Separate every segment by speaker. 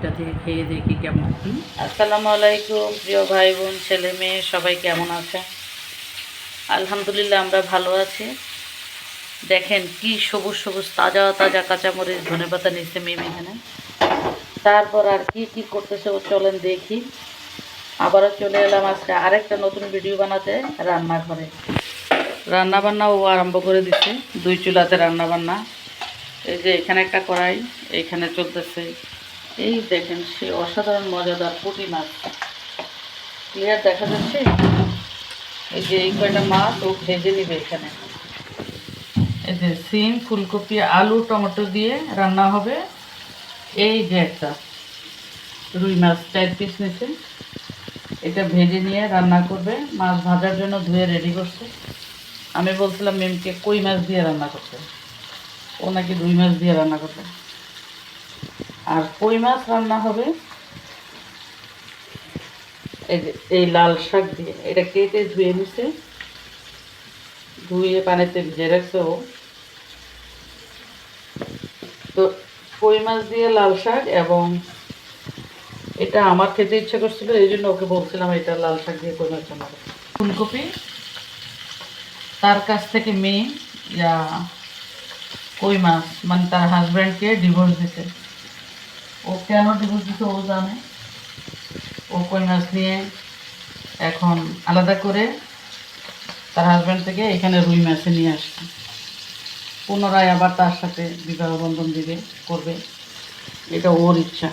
Speaker 1: একটা দিয়ে খেয়ে দেখি কেমন? আসসালামু আলাইকুম, প্রিয় ভাই বোন ছেলে মেয়ে, সবাই কেমন আছে? আলহামদুলিল্লাহ, আমরা ভালো আছি। দেখেন কি সবুজ সবুজ, তাজা তাজা কাঁচামরিচ, ধনে পাতা নিচ্ছে মেয়ে এখানে। তারপর আর কি কি করতেছে ও চলেন দেখি। আবারও চলে এলাম আজকে আরেকটা নতুন ভিডিও বানাতে রান্নাঘরে। রান্না বান্না ও আরম্ভ করে দিচ্ছে দুই চুলাতে রান্না বান্না এই যে এখানে একটা কড়াই এইখানে চলতেছে এই দেখেন সে অসাধারণ মজাদার পুঁটি মাছ। ক্লিয়ার দেখা যাচ্ছে? এই যে এই কয়টা মাছ ও ভেজে নিবে এখানে। এই যে সিম, ফুলকপি, আলু, টমেটো দিয়ে রান্না হবে। এই যে একটা রুই মাছ চার পিস নিছে। এটা ভেজে নিয়ে রান্না করবে। মাছ ভাজার জন্য ধুয়ে রেডি করছে। আমি বলছিলাম মেমকে কই মাছ দিয়ে রান্না করতে? ও নাকি রুই মাছ দিয়ে রান্না করবে। আর কই মাছ রান্না হবে? এই লাল শাক দিয়ে। এটা কেটে ধুয়ে নিছে। ধুয়ে পানিতে ভিজে রাখছে তো কই মাছ দিয়ে লাল শাক এবং এটা আমার খেতে ইচ্ছে করছিল, এই জন্য ওকে বলছিলাম এটা লাল শাক দিয়ে কই মাছ রান্না। ফুলকপি, তার কাছ থেকে মেয়ে, ইয়া, কই মাছ মানে তার হাজব্যান্ডকে ডিভোর্স দিছে। ও কেন ডিভোর্স ও জানে। ও মাছ নিয়ে এখন আলাদা করে তার হাজব্যান্ড থেকে এখানে রুই মাছে নিয়ে আসছে। পুনরায় আবার তার সাথে বিবাহ বন্ধন দিবে, করবে। এটা ওর ইচ্ছা।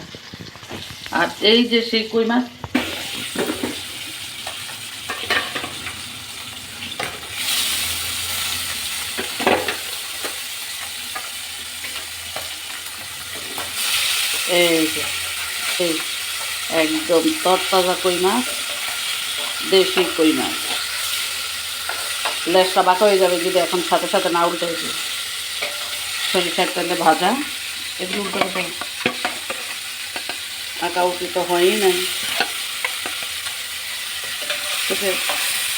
Speaker 1: আর এই যে সেই কই মাছ? এই যে সেই একদম তরতাজা কই মাছ, দেশি কই মাছ। লেসটা বাঁকা হয়ে যাবে যদি এখন সাথে সাথে না উল্টে দিই সরিষার তেলে ভাজা, এগুলো উল্টে দেবো আঁকা উল্টি তো হয়ই নাই।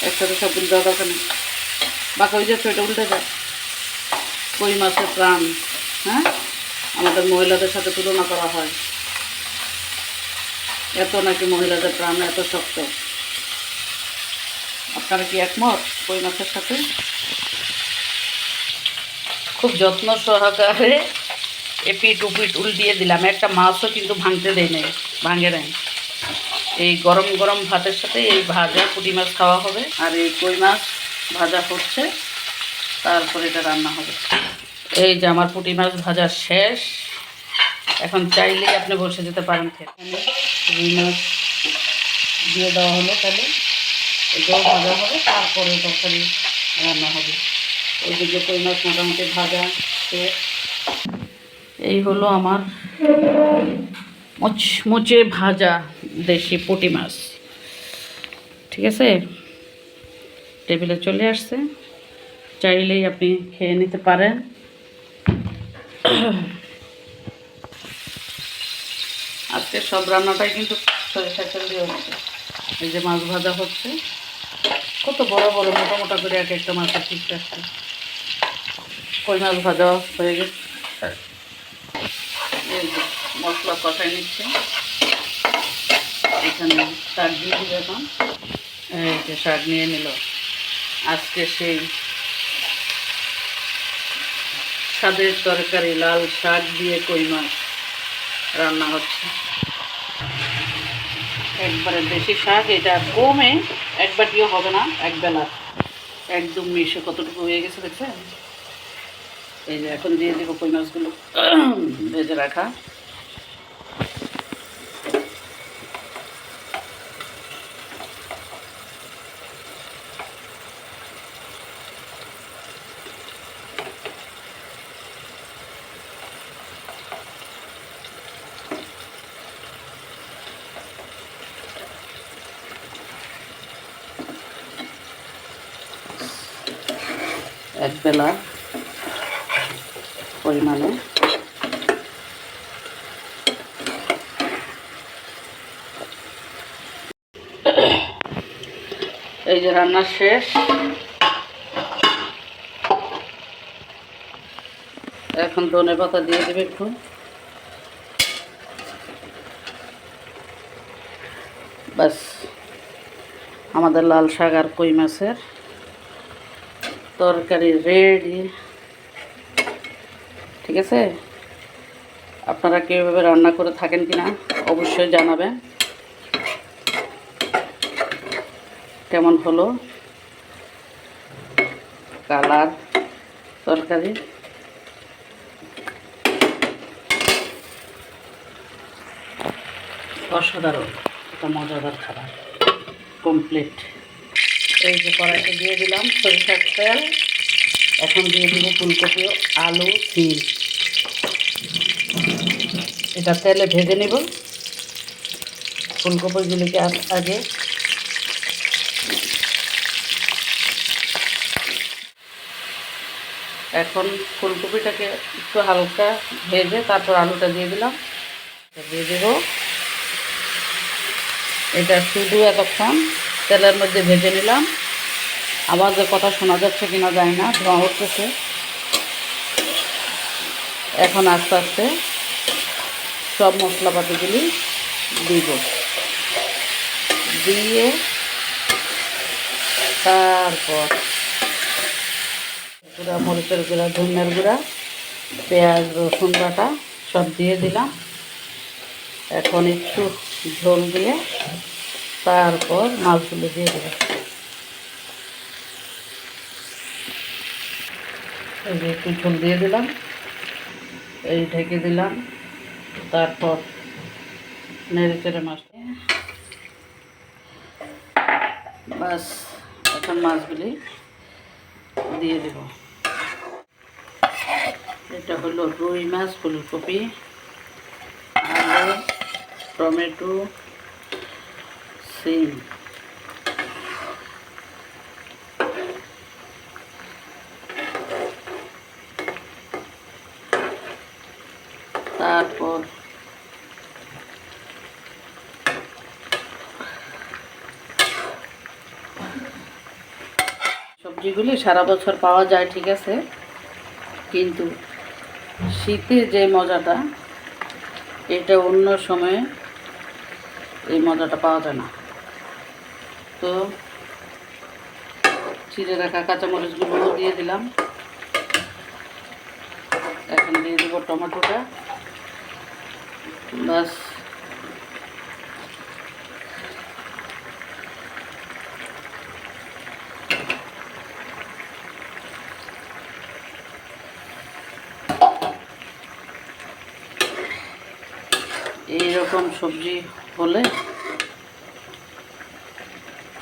Speaker 1: একসাথে সব দেওয়া দরকার নেই বাঁকা হয়ে যাচ্ছে, ওইটা উল্টে যায়। কই মাছের প্রাণ হ্যাঁ? আমাদের মহিলাদের সাথে তুলনা করা হয়। এত নাকি মহিলাদের প্রাণ এত শক্ত। আপনারা কি একমত কই মাছের সাথে? খুব যত্ন সহকারে এপিট উপিট দিয়ে দিলাম। একটা মাছও কিন্তু ভাঙতে দেয় নাই ভাঙে নাই। এই গরম গরম ভাতের সাথে এই ভাজা পুঁটি মাছ খাওয়া হবে। আর এই কই মাছ ভাজা করছে তারপরে এটা রান্না হবে। এই যে আমার পুঁটি মাছ ভাজা শেষ। এখন চাইলেই আপনি বসে যেতে পারেন খেতে। রুই মাছ দিয়ে দেওয়া হলো তাহলে। এটাও ভাজা হবে, তারপরে তরকারি রান্না হবে। ওই ওইদিকে কই মাছ মোটামুটি ভাজা শেষ। এই হলো আমার মুচমুচে ভাজা দেশি পুঁটি মাছ। ঠিক আছে? টেবিলে চলে আসছে। চাইলেই আপনি খেয়ে নিতে পারেন। আজকে সব রান্নাটাই কিন্তু সরিষা তেল দিয়ে হচ্ছে। এই যে মাছ ভাজা হচ্ছে। কত বড় বড় মোটা মোটা করে এক একটা মাছের ঠিক আছে। কই মাছ ভাজা হয়ে গেছে? মশলা কষাই নিচ্ছে। এখানে শাক দিয়ে দিবে এখন। এই যে শাক নিয়ে নিল। আজকে সেই স্বাদের তরকারি, লাল শাক দিয়ে কই মাছ রান্না হচ্ছে। একবারে বেশি শাক, এটা কমে এক বাটিও হবে না একবেলা একদম মিশে কতটুকু হয়ে গেছে দেখছেন? এই যে এখন দিয়ে দেবো কই মাছগুলো। ভেজে রাখা। এক বেলা পরিমাণে। এই যে রান্না শেষ। এখন ধনে পাতা দিয়ে দেবে একটু। বাস আমাদের লাল শাক আর কই মাছের। তরকারি রেডি ঠিক আছে? আপনারা কীভাবে রান্না করে থাকেন কি না অবশ্যই জানাবেন। কেমন হলো? কালার তরকারি? অসাধারণ। একটা মজাদার খাবার। কমপ্লিট এই যে কড়াইতে দিয়ে দিলাম সরিষার তেল। এখন দিয়ে দিব ফুলকপি আলু তিল এটা তেলে ভেজে নেব। ফুলকপিগুলিকে আগ- এখন ফুলকপিটাকে একটু হালকা ভেজে তারপর আলুটা দিয়ে দিলাম। দিয়ে দেব। এটা শুধু এতক্ষণ তেলের মধ্যে ভেজে নিলাম। আমাদের কথা শোনা যাচ্ছে কিনা যায় না, ধোঁয়া উঠতেছে। এখন আস্তে আস্তে সব মশলাপাতিগুলি দিব। দিয়ে তারপর গুঁড়া, মরিচের গুঁড়া, ধনিয়ার গুঁড়া, পেঁয়াজ, রসুন বাটা সব দিয়ে দিলাম। এখন একটু ঝোল দিয়ে তারপর মাছগুলো দিয়ে দেবো। এই যে একটু ঝোল দিয়ে দিলাম, এই ঢেকে দিলাম, তারপর নেড়ে চেড়ে মাছ বাস এখন মাছগুলি দিয়ে দেব। এটা হলো রুই মাছ, ফুলকপি, আলু, টমেটো সিম তারপর সবজিগুলি সারা বছর পাওয়া যায়, ঠিক আছে? কিন্তু শীতে যে মজাটা, এটা অন্য সময়ে এই মজাটা পাওয়া যায় না। তো চিড়ে রাখা কাঁচামরিচগুলো দিয়ে দিলাম। এখন দিয়ে দেবো টমেটোটা। বাস এইরকম সবজি হলে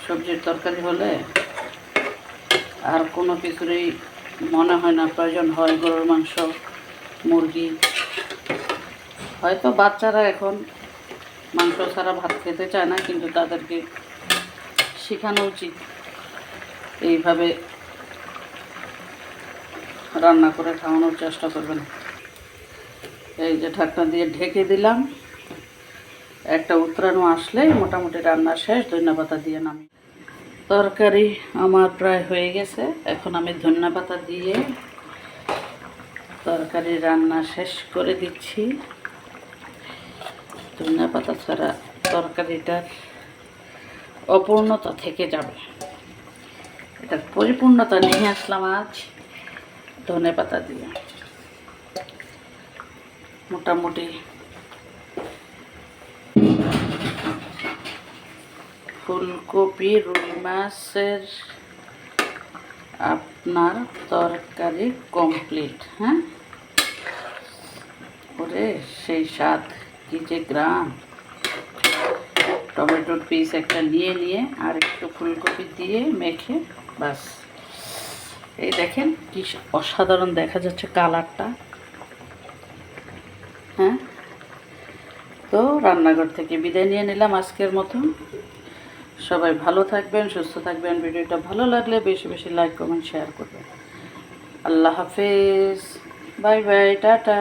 Speaker 1: সবজির তরকারি হলে আর কোনো কিছুরই মনে হয় না, প্রয়োজন হয় গরুর মাংস, মুরগি। হয়তো বাচ্চারা এখন মাংস ছাড়া ভাত খেতে চায় না, কিন্তু তাদেরকে শেখানো উচিত এইভাবে রান্না করে খাওয়ানোর চেষ্টা করবেন। এই যে ঢাকনা দিয়ে ঢেকে দিলাম। একটা উত্তরানো আসলে মোটামুটি রান্না শেষ ধনিয়া পাতা দিয়ে নামি। তরকারি আমার প্রায় হয়ে গেছে। এখন আমি ধনিয়া পাতা দিয়ে তরকারি রান্না শেষ করে দিচ্ছি। ধনিয়া পাতা ছাড়া তরকারিটার অপূর্ণতা থেকে যাবে। এটার পরিপূর্ণতা নিয়ে আসলাম আজ ধনে পাতা দিয়ে। মোটামুটি ফুলকপি, রুই মাছের আপনার তরকারি কমপ্লিট হ্যাঁ? ওরে, সেই স্বাদ, কি যে গ্রাম। টমেটোর পিস একটা নিয়ে নিয়ে আর একটু ফুলকপি দিয়ে মেখে, বাস। এই দেখেন, কি অসাধারণ দেখা যাচ্ছে কালারটা। হ্যাঁ? তো রান্নাঘর থেকে বিদায় নিয়ে নিলাম আজকের মতো সবাই ভালো থাকবেন, সুস্থ থাকবেন। ভিডিওটা ভালো লাগলে বেশি বেশি লাইক কমেন্ট শেয়ার করবেন। আল্লাহ হাফেজ। Bye bye, tata.